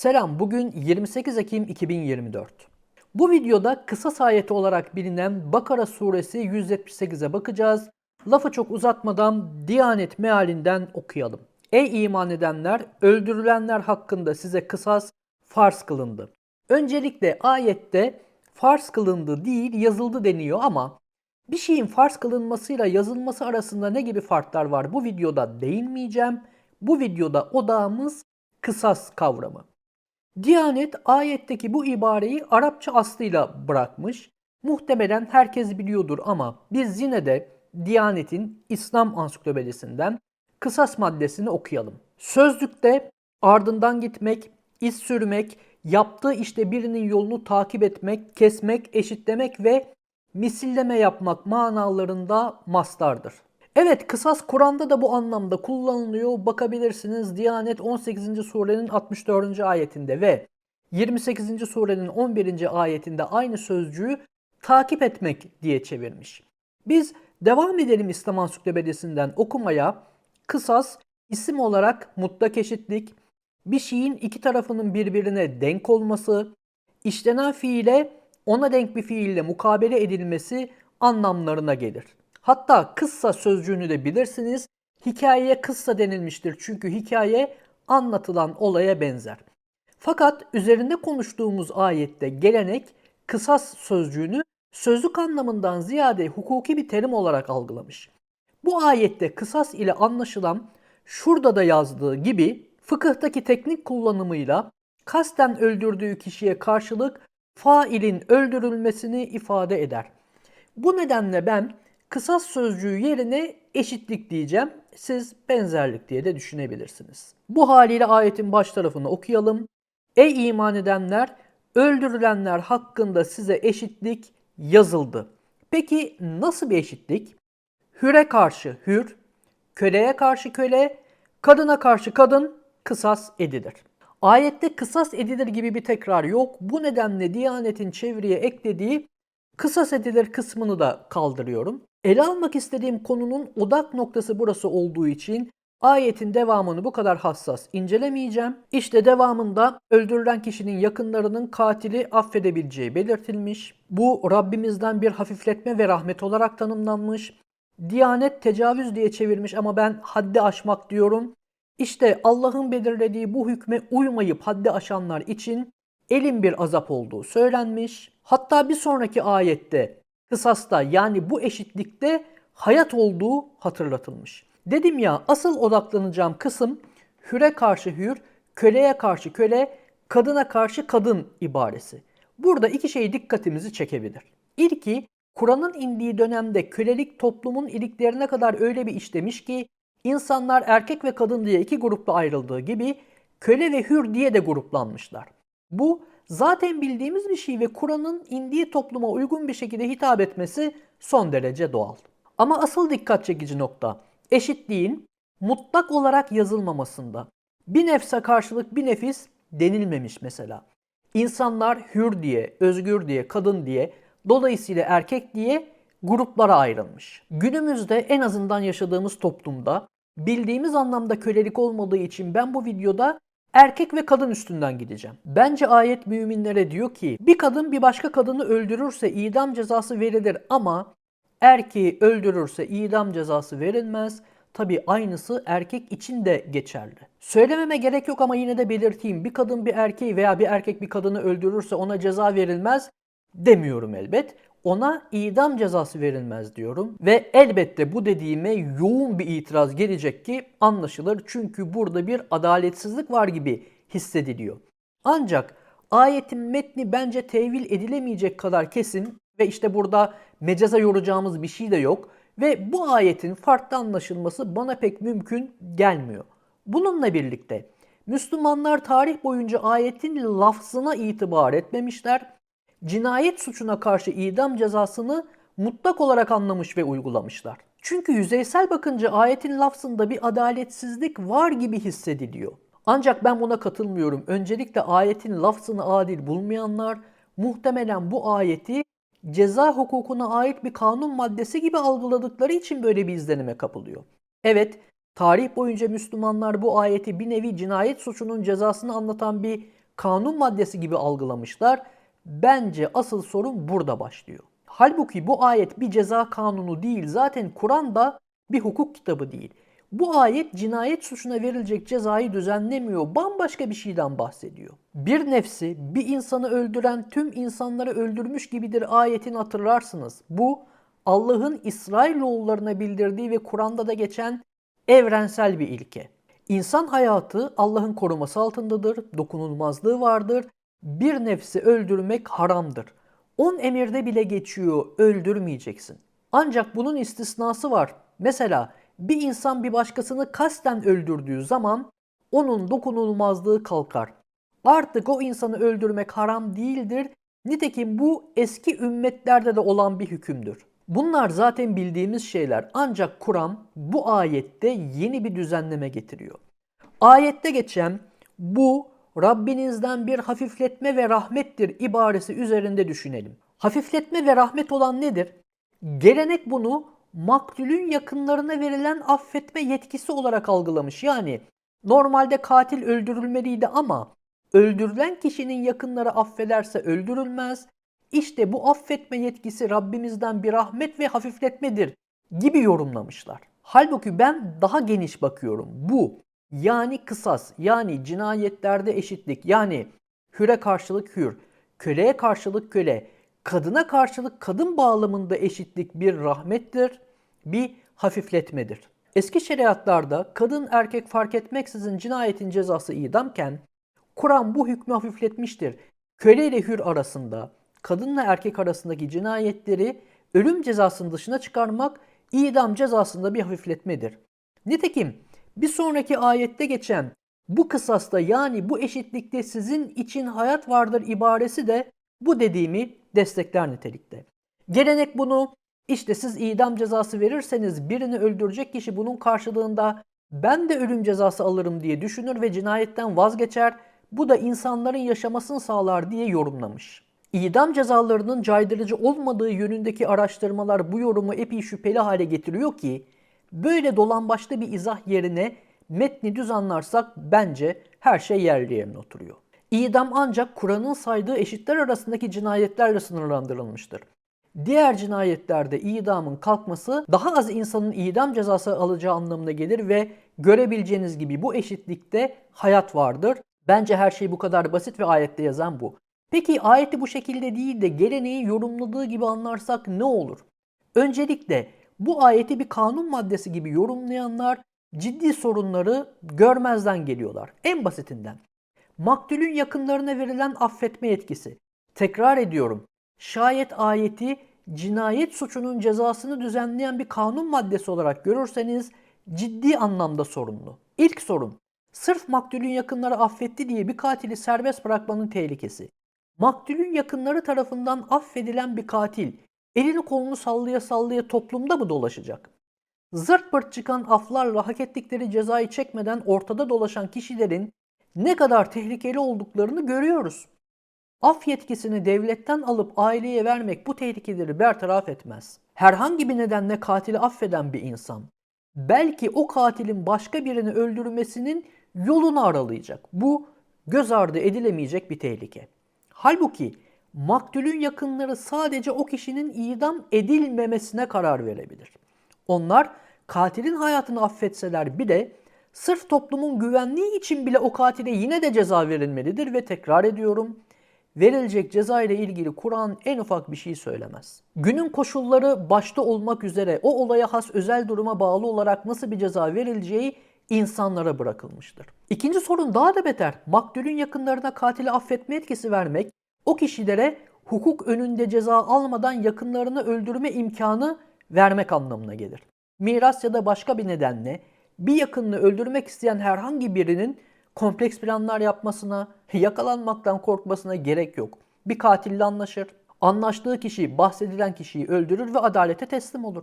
Selam, bugün 28 Ekim 2024. Bu videoda kısa ayeti olarak bilinen Bakara suresi 178'e bakacağız. Lafı çok uzatmadan Diyanet mealinden okuyalım. Ey iman edenler, öldürülenler hakkında size kısas farz kılındı. Öncelikle ayette farz kılındı değil yazıldı deniyor ama bir şeyin farz kılınmasıyla yazılması arasında ne gibi farklar var bu videoda değinmeyeceğim. Bu videoda odağımız kısas kavramı. Diyanet ayetteki bu ibareyi Arapça aslıyla bırakmış. Muhtemelen herkes biliyordur ama biz yine de Diyanet'in İslam ansiklopedisinden kısas maddesini okuyalım. Sözlükte ardından gitmek, iz sürmek, yaptığı işte birinin yolunu takip etmek, kesmek, eşitlemek ve misilleme yapmak manalarında mastardır. Evet kısas Kur'an'da da bu anlamda kullanılıyor. Bakabilirsiniz Diyanet 18. surenin 64. ayetinde ve 28. surenin 11. ayetinde aynı sözcüğü takip etmek diye çevirmiş. Biz devam edelim İslam Ansiklopedisinden okumaya. Kısas isim olarak mutlak eşitlik, bir şeyin iki tarafının birbirine denk olması, işlenen fiile ona denk bir fiille mukabele edilmesi anlamlarına gelir. Hatta kıssa sözcüğünü de bilirsiniz. Hikayeye kıssa denilmiştir çünkü hikaye anlatılan olaya benzer. Fakat üzerinde konuştuğumuz ayette gelenek kısas sözcüğünü sözlük anlamından ziyade hukuki bir terim olarak algılamış. Bu ayette kısas ile anlaşılan şurada da yazdığı gibi fıkıhtaki teknik kullanımıyla kasten öldürdüğü kişiye karşılık failin öldürülmesini ifade eder. Bu nedenle ben kısas sözcüğü yerine eşitlik diyeceğim. Siz benzerlik diye de düşünebilirsiniz. Bu haliyle ayetin baş tarafını okuyalım. Ey iman edenler, öldürülenler hakkında size eşitlik yazıldı. Peki nasıl bir eşitlik? Hüre karşı hür, köleye karşı köle, kadına karşı kadın kısas edilir. Ayette kısas edilir gibi bir tekrar yok. Bu nedenle Diyanet'in çeviriye eklediği kısas edilir kısmını da kaldırıyorum. Ele almak istediğim konunun odak noktası burası olduğu için ayetin devamını bu kadar hassas incelemeyeceğim. İşte devamında öldürülen kişinin yakınlarının katili affedebileceği belirtilmiş. Bu Rabbimizden bir hafifletme ve rahmet olarak tanımlanmış. Diyanet tecavüz diye çevirmiş ama ben haddi aşmak diyorum. İşte Allah'ın belirlediği bu hükme uymayıp haddi aşanlar için elin bir azap olduğu söylenmiş. Hatta bir sonraki ayette kısasta yani bu eşitlikte hayat olduğu hatırlatılmış. Dedim ya asıl odaklanacağım kısım hüre karşı hür, köleye karşı köle, kadına karşı kadın ibaresi. Burada iki şey dikkatimizi çekebilir. İlki Kur'an'ın indiği dönemde kölelik toplumun iliklerine kadar öyle bir işlemiş ki insanlar erkek ve kadın diye iki grupta ayrıldığı gibi köle ve hür diye de gruplanmışlar. Bu zaten bildiğimiz bir şey ve Kur'an'ın indiği topluma uygun bir şekilde hitap etmesi son derece doğal. Ama asıl dikkat çekici nokta eşitliğin mutlak olarak yazılmamasında. Bir nefse karşılık bir nefis denilmemiş mesela. İnsanlar hür diye, özgür diye, kadın diye, dolayısıyla erkek diye gruplara ayrılmış. Günümüzde en azından yaşadığımız toplumda bildiğimiz anlamda kölelik olmadığı için ben bu videoda erkek ve kadın üstünden gideceğim. Bence ayet müminlere diyor ki bir kadın bir başka kadını öldürürse idam cezası verilir ama erkeği öldürürse idam cezası verilmez. Tabi aynısı erkek için de geçerli. Söylememe gerek yok ama yine de belirteyim. Bir kadın bir erkeği veya bir erkek bir kadını öldürürse ona ceza verilmez demiyorum elbet. Ona idam cezası verilmez diyorum. Ve elbette bu dediğime yoğun bir itiraz gelecek ki anlaşılır. Çünkü burada bir adaletsizlik var gibi hissediliyor. Ancak ayetin metni bence tevil edilemeyecek kadar kesin ve işte burada mecaza yoracağımız bir şey de yok. Ve bu ayetin farklı anlaşılması bana pek mümkün gelmiyor. Bununla birlikte Müslümanlar tarih boyunca ayetin lafzına itibar etmemişler. Cinayet suçuna karşı idam cezasını mutlak olarak anlamış ve uygulamışlar. Çünkü yüzeysel bakınca ayetin lafzında bir adaletsizlik var gibi hissediliyor. Ancak ben buna katılmıyorum. Öncelikle ayetin lafzını adil bulmayanlar muhtemelen bu ayeti ceza hukukuna ait bir kanun maddesi gibi algıladıkları için böyle bir izlenime kapılıyor. Evet, tarih boyunca Müslümanlar bu ayeti bir nevi cinayet suçunun cezasını anlatan bir kanun maddesi gibi algılamışlar. Bence asıl sorun burada başlıyor. Halbuki bu ayet bir ceza kanunu değil. Zaten Kur'an da bir hukuk kitabı değil. Bu ayet cinayet suçuna verilecek cezayı düzenlemiyor. Bambaşka bir şeyden bahsediyor. Bir nefsi bir insanı öldüren tüm insanları öldürmüş gibidir ayetini hatırlarsınız. Bu Allah'ın İsrailoğullarına bildirdiği ve Kur'an'da da geçen evrensel bir ilke. İnsan hayatı Allah'ın koruması altındadır, dokunulmazlığı vardır. Bir nefsi öldürmek haramdır. On emirde bile geçiyor, öldürmeyeceksin. Ancak bunun istisnası var. Mesela bir insan bir başkasını kasten öldürdüğü zaman onun dokunulmazlığı kalkar. Artık o insanı öldürmek haram değildir. Nitekim bu eski ümmetlerde de olan bir hükümdür. Bunlar zaten bildiğimiz şeyler ancak Kur'an bu ayette yeni bir düzenleme getiriyor. Ayette geçen bu Rabbinizden bir hafifletme ve rahmettir ibaresi üzerinde düşünelim. Hafifletme ve rahmet olan nedir? Gelenek bunu maktulün yakınlarına verilen affetme yetkisi olarak algılamış. Yani normalde katil öldürülmeliydi ama öldürülen kişinin yakınları affederse öldürülmez. İşte bu affetme yetkisi Rabbimizden bir rahmet ve hafifletmedir gibi yorumlamışlar. Halbuki ben daha geniş bakıyorum. Bu yani kısas yani cinayetlerde eşitlik yani hüre karşılık hür, köleye karşılık köle, kadına karşılık kadın bağlamında eşitlik bir rahmettir, bir hafifletmedir. Eski şeriatlarda kadın erkek fark etmeksizin cinayetin cezası idamken Kur'an bu hükmü hafifletmiştir. Köle ile hür arasında, kadınla erkek arasındaki cinayetleri ölüm cezasının dışına çıkarmak idam cezasında bir hafifletmedir. Nitekim bir sonraki ayette geçen bu kısasta yani bu eşitlikte sizin için hayat vardır ibaresi de bu dediğimi destekler nitelikte. Gelenek bunu işte siz idam cezası verirseniz birini öldürecek kişi bunun karşılığında ben de ölüm cezası alırım diye düşünür ve cinayetten vazgeçer. Bu da insanların yaşamasını sağlar diye yorumlamış. İdam cezalarının caydırıcı olmadığı yönündeki araştırmalar bu yorumu epey şüpheli hale getiriyor ki böyle dolambaçlı bir izah yerine metni düz anlarsak bence her şey yerli yerine oturuyor. İdam ancak Kur'an'ın saydığı eşitler arasındaki cinayetlerle sınırlandırılmıştır. Diğer cinayetlerde idamın kalkması daha az insanın idam cezası alacağı anlamına gelir ve görebileceğiniz gibi bu eşitlikte hayat vardır. Bence her şey bu kadar basit ve ayette yazan bu. Peki ayeti bu şekilde değil de geleneği yorumladığı gibi anlarsak ne olur? Öncelikle bu ayeti bir kanun maddesi gibi yorumlayanlar ciddi sorunları görmezden geliyorlar. En basitinden maktulün yakınlarına verilen affetme yetkisi. Tekrar ediyorum. Şayet ayeti cinayet suçunun cezasını düzenleyen bir kanun maddesi olarak görürseniz ciddi anlamda sorunlu. İlk sorun, sırf maktulün yakınları affetti diye bir katili serbest bırakmanın tehlikesi. Maktulün yakınları tarafından affedilen bir katil elini kolunu sallaya sallaya toplumda mı dolaşacak? Zırt pırt çıkan aflarla hak ettikleri cezayı çekmeden ortada dolaşan kişilerin ne kadar tehlikeli olduklarını görüyoruz. Af yetkisini devletten alıp aileye vermek bu tehlikeleri bertaraf etmez. Herhangi bir nedenle katili affeden bir insan belki o katilin başka birini öldürmesinin yolunu aralayacak. Bu göz ardı edilemeyecek bir tehlike. Halbuki maktulün yakınları sadece o kişinin idam edilmemesine karar verebilir. Onlar katilin hayatını affetseler bile sırf toplumun güvenliği için bile o katile yine de ceza verilmelidir ve tekrar ediyorum verilecek ceza ile ilgili Kur'an en ufak bir şey söylemez. Günün koşulları başta olmak üzere o olaya has özel duruma bağlı olarak nasıl bir ceza verileceği insanlara bırakılmıştır. İkinci sorun daha da beter. Maktulün yakınlarına katili affetme etkisi vermek, o kişilere hukuk önünde ceza almadan yakınlarını öldürme imkanı vermek anlamına gelir. Miras ya da başka bir nedenle bir yakınını öldürmek isteyen herhangi birinin kompleks planlar yapmasına, yakalanmaktan korkmasına gerek yok. Bir katille anlaşır. Anlaştığı kişi bahsedilen kişiyi öldürür ve adalete teslim olur.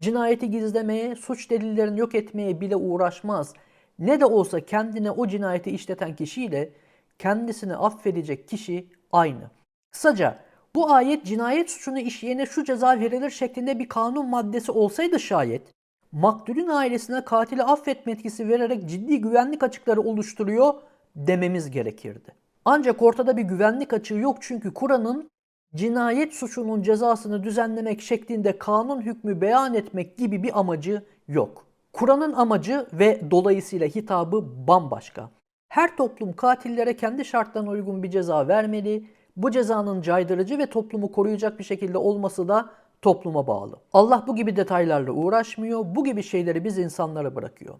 Cinayeti gizlemeye, suç delillerini yok etmeye bile uğraşmaz. Ne de olsa kendine o cinayeti işleten kişiyle kendisini affedecek kişi aynı. Kısaca bu ayet cinayet suçunu işleyene şu ceza verilir şeklinde bir kanun maddesi olsaydı şayet maktulün ailesine katili affetme etkisi vererek ciddi güvenlik açıkları oluşturuyor dememiz gerekirdi. Ancak ortada bir güvenlik açığı yok çünkü Kur'an'ın cinayet suçunun cezasını düzenlemek şeklinde kanun hükmü beyan etmek gibi bir amacı yok. Kur'an'ın amacı ve dolayısıyla hitabı bambaşka. Her toplum katillere kendi şartlarına uygun bir ceza vermeli. Bu cezanın caydırıcı ve toplumu koruyacak bir şekilde olması da topluma bağlı. Allah bu gibi detaylarla uğraşmıyor. Bu gibi şeyleri biz insanlara bırakıyor.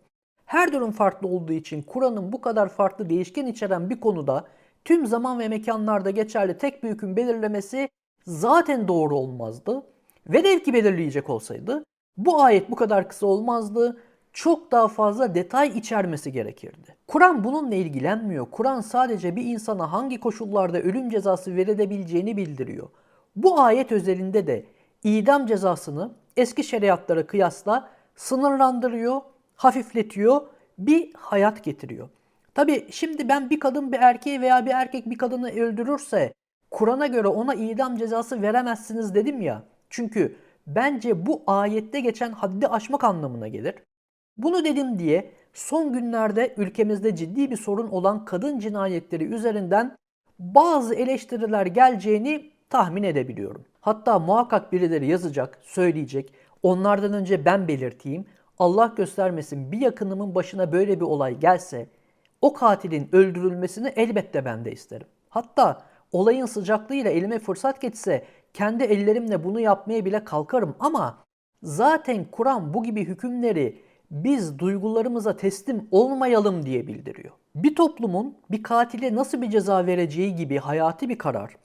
Her durum farklı olduğu için Kur'an'ın bu kadar farklı değişken içeren bir konuda tüm zaman ve mekanlarda geçerli tek bir hüküm belirlemesi zaten doğru olmazdı. Velev ki belirleyecek olsaydı bu ayet bu kadar kısa olmazdı. Çok daha fazla detay içermesi gerekirdi. Kur'an bununla ilgilenmiyor. Kur'an sadece bir insana hangi koşullarda ölüm cezası verilebileceğini bildiriyor. Bu ayet özelinde de idam cezasını eski şeriatlara kıyasla sınırlandırıyor, hafifletiyor, bir hayat getiriyor. Tabi şimdi ben bir kadın bir erkeği veya bir erkek bir kadını öldürürse Kur'an'a göre ona idam cezası veremezsiniz dedim ya. Çünkü bence bu ayette geçen haddi aşmak anlamına gelir. Bunu dedim diye son günlerde ülkemizde ciddi bir sorun olan kadın cinayetleri üzerinden bazı eleştiriler geleceğini tahmin edebiliyorum. Hatta muhakkak birileri yazacak, söyleyecek. Onlardan önce ben belirteyim. Allah göstermesin bir yakınımın başına böyle bir olay gelse o katilin öldürülmesini elbette ben de isterim. Hatta olayın sıcaklığıyla elime fırsat geçse kendi ellerimle bunu yapmaya bile kalkarım ama zaten Kur'an bu gibi hükümleri biz duygularımıza teslim olmayalım diye bildiriyor. Bir toplumun bir katile nasıl bir ceza vereceği gibi hayati bir karar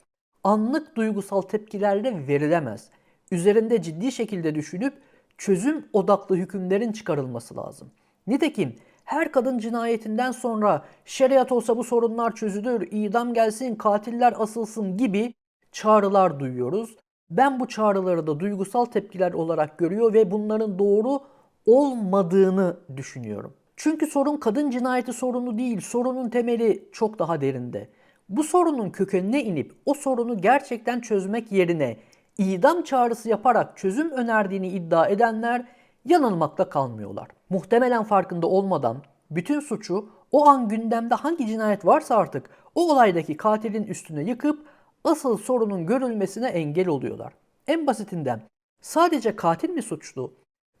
anlık duygusal tepkilerle verilemez. Üzerinde ciddi şekilde düşünüp çözüm odaklı hükümlerin çıkarılması lazım. Nitekim her kadın cinayetinden sonra şeriat olsa bu sorunlar çözülür, idam gelsin, katiller asılsın gibi çağrılar duyuyoruz. Ben bu çağrıları da duygusal tepkiler olarak görüyor ve bunların doğru olmadığını düşünüyorum. Çünkü sorun kadın cinayeti sorunu değil, sorunun temeli çok daha derinde. Bu sorunun kökenine inip o sorunu gerçekten çözmek yerine idam çağrısı yaparak çözüm önerdiğini iddia edenler yanılmakta kalmıyorlar. Muhtemelen farkında olmadan bütün suçu o an gündemde hangi cinayet varsa artık o olaydaki katilin üstüne yıkıp asıl sorunun görülmesine engel oluyorlar. En basitinden sadece katil mi suçlu?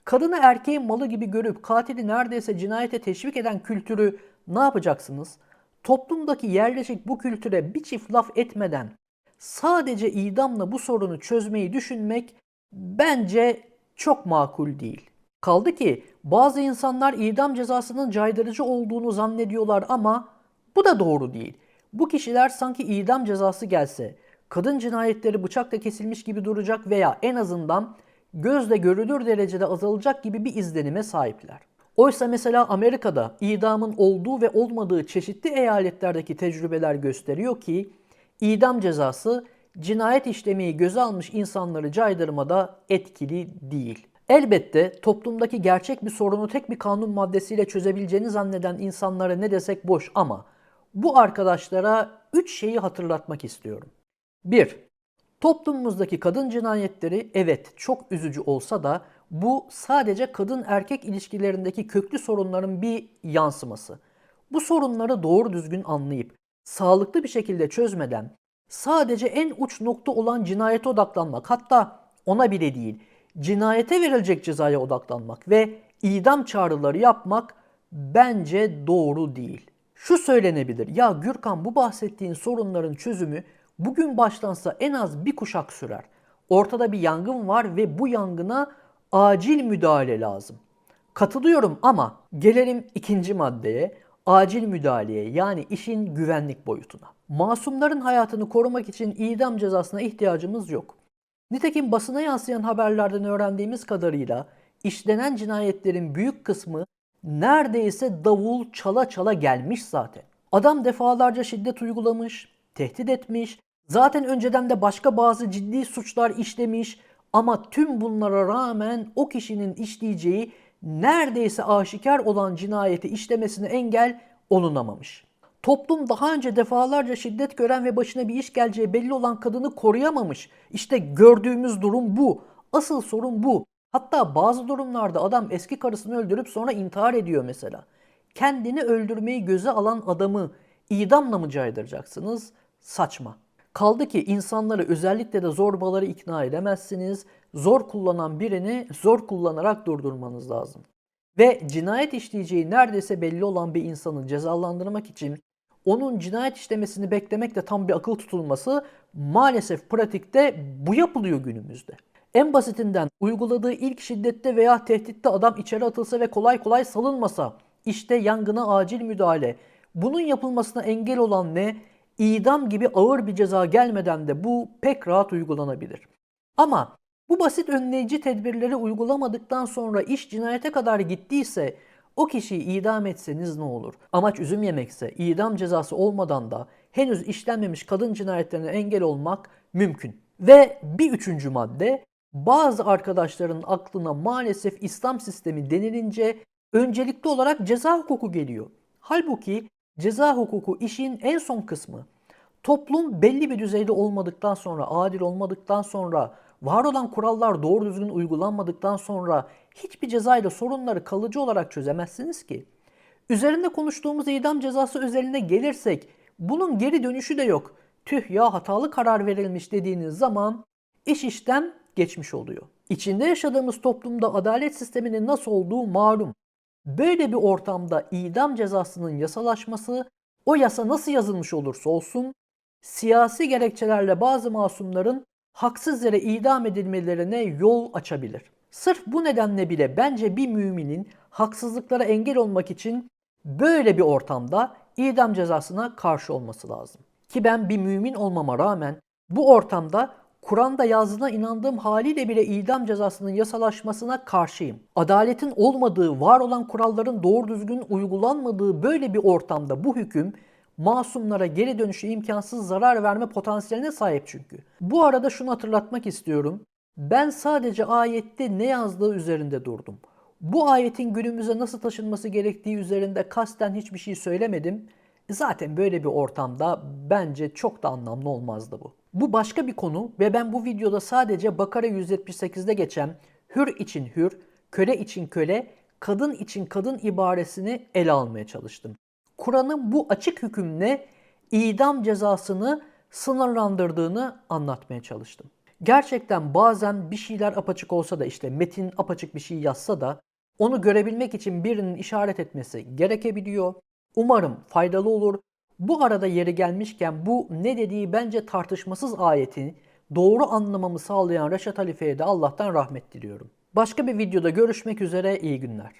Kadını erkeğin malı gibi görüp katili neredeyse cinayete teşvik eden kültürü ne yapacaksınız? Toplumdaki yerleşik bu kültüre bir çift laf etmeden sadece idamla bu sorunu çözmeyi düşünmek bence çok makul değil. Kaldı ki bazı insanlar idam cezasının caydırıcı olduğunu zannediyorlar ama bu da doğru değil. Bu kişiler sanki idam cezası gelse kadın cinayetleri bıçakla kesilmiş gibi duracak veya en azından gözle görülür derecede azalacak gibi bir izlenime sahipler. Oysa mesela Amerika'da idamın olduğu ve olmadığı çeşitli eyaletlerdeki tecrübeler gösteriyor ki idam cezası cinayet işlemeyi göze almış insanları caydırmada etkili değil. Elbette toplumdaki gerçek bir sorunu tek bir kanun maddesiyle çözebileceğini zanneden insanlara ne desek boş ama bu arkadaşlara 3 şeyi hatırlatmak istiyorum. 1. Toplumumuzdaki kadın cinayetleri evet çok üzücü olsa da bu sadece kadın erkek ilişkilerindeki köklü sorunların bir yansıması. Bu sorunları doğru düzgün anlayıp sağlıklı bir şekilde çözmeden sadece en uç nokta olan cinayete odaklanmak hatta ona bile değil cinayete verilecek cezaya odaklanmak ve idam çağrıları yapmak bence doğru değil. Şu söylenebilir. Ya Gürkan bu bahsettiğin sorunların çözümü bugün başlansa en az bir kuşak sürer. Ortada bir yangın var ve bu yangına acil müdahale lazım. Katılıyorum ama gelelim ikinci maddeye, acil müdahaleye yani işin güvenlik boyutuna. Masumların hayatını korumak için idam cezasına ihtiyacımız yok. Nitekim basına yansıyan haberlerden öğrendiğimiz kadarıyla işlenen cinayetlerin büyük kısmı neredeyse davul çala çala gelmiş zaten. Adam defalarca şiddet uygulamış, tehdit etmiş, zaten önceden de başka bazı ciddi suçlar işlemiş ama tüm bunlara rağmen o kişinin işleyeceği neredeyse aşikar olan cinayeti işlemesine engel olunamamış. Toplum daha önce defalarca şiddet gören ve başına bir iş geleceği belli olan kadını koruyamamış. İşte gördüğümüz durum bu. Asıl sorun bu. Hatta bazı durumlarda adam eski karısını öldürüp sonra intihar ediyor mesela. Kendini öldürmeyi göze alan adamı idamla mı caydıracaksınız? Saçma. Kaldı ki insanları özellikle de zorbaları ikna edemezsiniz. Zor kullanan birini zor kullanarak durdurmanız lazım. Ve cinayet işleyeceği neredeyse belli olan bir insanı cezalandırmak için onun cinayet işlemesini beklemek de tam bir akıl tutulması maalesef pratikte bu yapılıyor günümüzde. En basitinden uyguladığı ilk şiddette veya tehditte adam içeri atılsa ve kolay kolay salınmasa işte yangına acil müdahale. Bunun yapılmasına engel olan ne? İdam gibi ağır bir ceza gelmeden de bu pek rahat uygulanabilir. Ama bu basit önleyici tedbirleri uygulamadıktan sonra iş cinayete kadar gittiyse o kişiyi idam etseniz ne olur? Amaç üzüm yemekse idam cezası olmadan da henüz işlenmemiş kadın cinayetlerine engel olmak mümkün. Ve bir üçüncü madde bazı arkadaşların aklına maalesef İslam sistemi denilince öncelikli olarak ceza hukuku geliyor. Halbuki ceza hukuku işin en son kısmı. Toplum belli bir düzeyde olmadıktan sonra, adil olmadıktan sonra, var olan kurallar doğru düzgün uygulanmadıktan sonra hiçbir cezayla sorunları kalıcı olarak çözemezsiniz ki. Üzerinde konuştuğumuz idam cezası özeline gelirsek bunun geri dönüşü de yok. Tüh ya hatalı karar verilmiş dediğiniz zaman iş işten geçmiş oluyor. İçinde yaşadığımız toplumda adalet sisteminin nasıl olduğu malum. Böyle bir ortamda idam cezasının yasalaşması o yasa nasıl yazılmış olursa olsun siyasi gerekçelerle bazı masumların haksız yere idam edilmelerine yol açabilir. Sırf bu nedenle bile bence bir müminin haksızlıklara engel olmak için böyle bir ortamda idam cezasına karşı olması lazım. Ki ben bir mümin olmama rağmen bu ortamda Kur'an'da yazdığına inandığım haliyle bile idam cezasının yasalaşmasına karşıyım. Adaletin olmadığı, var olan kuralların doğru düzgün uygulanmadığı böyle bir ortamda bu hüküm masumlara geri dönüşü imkansız zarar verme potansiyeline sahip çünkü. Bu arada şunu hatırlatmak istiyorum. Ben sadece ayette ne yazdığı üzerinde durdum. Bu ayetin günümüze nasıl taşınması gerektiği üzerinde kasten hiçbir şey söylemedim. Zaten böyle bir ortamda bence çok da anlamlı olmazdı bu. Bu başka bir konu ve ben bu videoda sadece Bakara 178'de geçen hür için hür, köle için köle, kadın için kadın ibaresini ele almaya çalıştım. Kur'an'ın bu açık hükümle idam cezasını sınırlandırdığını anlatmaya çalıştım. Gerçekten bazen bir şeyler apaçık olsa da işte metin apaçık bir şey yazsa da onu görebilmek için birinin işaret etmesi gerekebiliyor. Umarım faydalı olur. Bu arada yeri gelmişken bu ne dediği bence tartışmasız ayeti doğru anlamamı sağlayan Reşat Halife'ye de Allah'tan rahmet diliyorum. Başka bir videoda görüşmek üzere iyi günler.